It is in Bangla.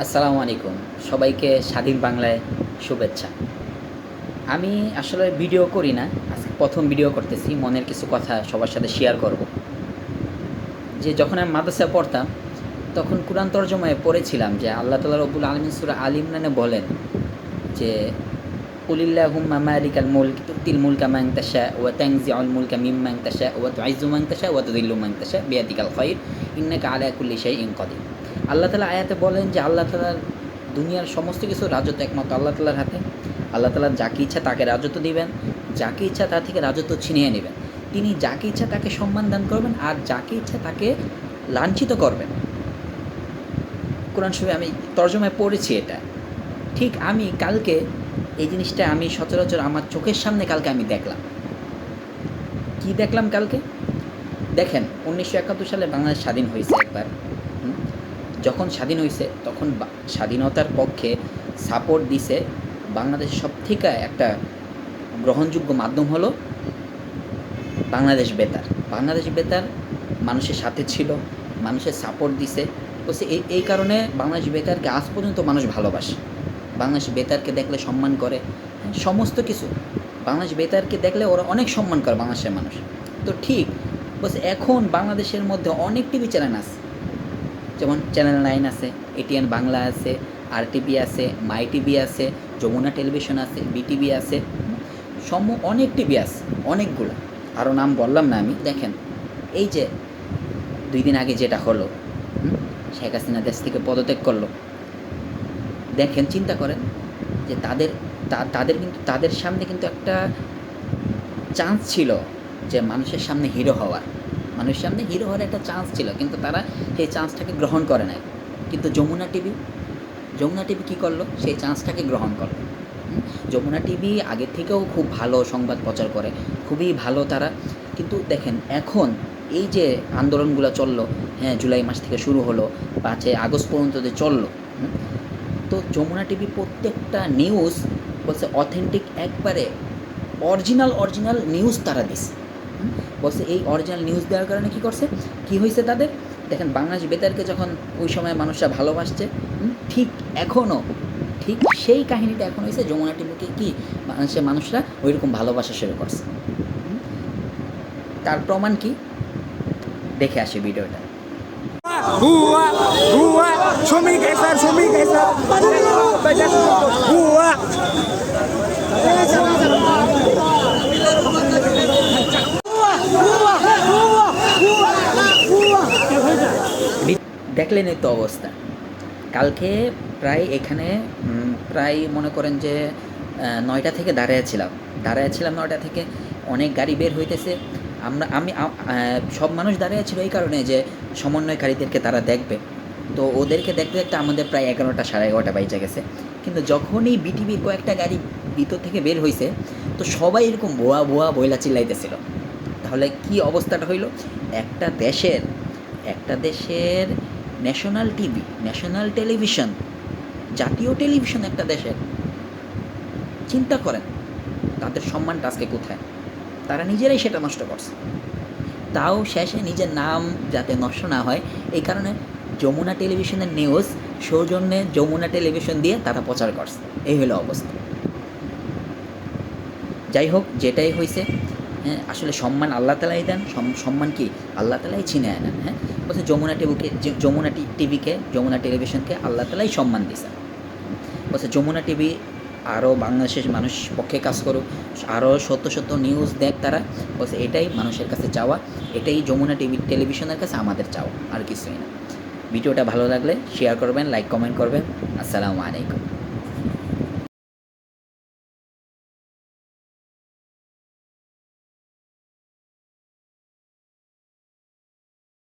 আসসালামু আলাইকুম। সবাইকে স্বাধীন বাংলায় শুভেচ্ছা। আমি আসলে ভিডিও করি না, আজকে প্রথম ভিডিও করতেছি, মনের কিছু কথা সবার সাথে শেয়ার করব। যে যখন আমি মাদ্রাসায় পড়তাম, তখন কোরআন তর্জমায় পড়েছিলাম যে আল্লাহ তালা রবুল আলমিন সুরা আল ইমরানে বলেন যে কুলিল্লাহ হুম্মা মালিকাল মুলক, তুতিল মুলকা মান তাশা, ওয়া তানজিউল মুলকা মিম্মান তাশা, ওয়া তুইজ্জু মান তাশা, ওয়া তুযিল্লু মান তাশা, বিয়াদিকাল খায়র ইন্নাকা আলা কুল্লি শাইইন কাদির। আল্লাহ তালা আয়াতে বলেন যে আল্লাহ তালার দুনিয়ার সমস্ত কিছু রাজত্ব একমাত্র আল্লাহ তালার হাতে। আল্লাহ তালা যাকে ইচ্ছা তাকে রাজত্ব দিবেন, যাকে ইচ্ছা তা থেকে রাজত্ব ছিনিয়ে নেবেন। তিনি যাকে ইচ্ছা তাকে সম্মান দান করবেন আর যাকে ইচ্ছা তাকে লাঞ্ছিত করবেন। কোরআন শরীফে আমি তর্জমায় পড়েছি এটা। ঠিক আমি কালকে এই জিনিসটা আমি সচরাচর আমার চোখের সামনে কালকে আমি দেখলাম। কি দেখলাম কালকে? দেখেন, উনিশশো একাত্তর সালে বাংলাদেশ স্বাধীন হয়েছে একবার? যখন স্বাধীন হয়েছে তখন স্বাধীনতার পক্ষে সাপোর্ট দিছে বাংলাদেশের সব থেকে একটা গ্রহণযোগ্য মাধ্যম হলো বাংলাদেশ বেতার। বাংলাদেশ বেতার মানুষের সাথে ছিল মানুষের সাপোর্ট দিছে। বলছে এই এই কারণে বাংলাদেশ বেতারকে আজ পর্যন্ত মানুষ ভালোবাসে। বাংলাদেশ বেতারকে দেখলে সম্মান করে। হ্যাঁ, সমস্ত কিছু। বাংলাদেশ বেতারকে দেখলে ওরা অনেক সম্মান করে বাংলাদেশের মানুষ। তো ঠিক বলছে এখন বাংলাদেশের মধ্যে অনেক টিভি চ্যানেল আছে। যেমন চ্যানেল নাইন আছে এটিএন বাংলা আছে আর টিভি আছে মাই টিভি আছে, যমুনা টেলিভিশন আছে বিটিভি আছে, সম অনেক টিভি আছে, অনেকগুলো। আরও নাম বললাম না আমি, দেখেন, এই যে দুই দিন আগে যেটা হলো শেখ হাসিনা দেশ থেকে পদত্যাগ করল, দেখেন, চিন্তা করেন যে তাদের তাদের কিন্তু, তাদের সামনে কিন্তু একটা চান্স ছিল যে মানুষের সামনে হিরো হওয়ার। মানুষের সামনে হিরো হওয়ার একটা চান্স ছিল, কিন্তু তারা সেই চান্সটাকে গ্রহণ করে নাই। কিন্তু যমুনা টিভি যমুনা টিভি কী করল? সেই চান্সটাকে গ্রহণ করল। যমুনা টিভি আগের থেকেও খুব ভালো সংবাদ প্রচার করে, খুবই ভালো তারা। কিন্তু দেখেন, এখন এই যে আন্দোলনগুলো চলল হ্যাঁ জুলাই মাস থেকে শুরু হলো, পাঁচই আগস্ট পর্যন্ত যে চলল তো যমুনা টিভি প্রত্যেকটা নিউজ বলছে অথেন্টিক একবারে অরিজিনাল অরিজিনাল নিউজ তারা দিছে? বলছে এই অরিজিনাল নিউজ দেওয়ার কারণে কি করছে? কি হয়েছে তাদের? দেখেন বাংলাদেশ বেতারকে যখন ওই সময় মানুষরা ভালোবাসছে ঠিক এখনও ঠিক সেই কাহিনীটা এখন হয়েছে যমুনা টিভিকে কি বাংলাদেশের মানুষরা ওইরকম ভালোবাসা শুরু করছে। তার প্রমাণ কি? দেখে আসে ভিডিওটা। এই তো অবস্থা। কালকে প্রায় এখানে প্রায় মনে করেন যে নয়টা থেকে দাঁড়িয়ে ছিলাম। দাঁড়িয়ে ছিলাম নয়টা থেকে অনেক গাড়ি বের হইতেছে। আমরা, আমি সব মানুষ দাঁড়িয়ে ছিল এই কারণে যে, সমন্বয়কারীদেরকে তারা দেখবে। তো ওদেরকে দেখতে দেখতে আমাদের প্রায় এগারোটা সাড়ে এগারোটা বাইজে গেছে। কিন্তু যখনই বিটিভির কয়েকটা গাড়ি ভিতর থেকে বের হয়েছে তো সবাই এরকম ভুয়া ভুয়া বইলা চিল্লাইতেছিল। তাহলে কি অবস্থাটা হইল? একটা দেশের একটা দেশের ন্যাশনাল টিভি, ন্যাশনাল টেলিভিশন, জাতীয় টেলিভিশন একটা দেশের। চিন্তা করেন, তাদের সম্মানটা আজকে কোথায়? তারা নিজেরাই সেটা নষ্ট করছে। তাও শেষে নিজের নাম যাতে নষ্ট না হয়, এই কারণে যমুনা টেলিভিশনের নিউজ সৌজন্যে যমুনা টেলিভিশন দিয়ে তারা প্রচার করছে। এই হলো অবস্থা। যাই হোক, যেটাই হয়েছে হ্যাঁ আসলে সম্মান আল্লাহ তালাই দেন সম্মান কি? আল্লাহ তালাই ছিনে আনেন হ্যাঁ? বলছে যমুনা টিভিকে যমুনা টিভিকে, যমুনা টেলিভিশনকে আল্লাহ তালাই সম্মান দিছে বলছে যমুনা টিভি আরও বাংলাদেশের মানুষ পক্ষে কাজ করুক আরও সত্য সত্য নিউজ দেখ তারা বলছে এটাই মানুষের কাছে চাওয়া, এটাই যমুনা টিভি টেলিভিশনের কাছে আমাদের চাওয়া, আর কিছুই না। ভিডিওটা ভালো লাগলে শেয়ার করবেন লাইক কমেন্ট করবেন। আসসালামু আলাইকুম।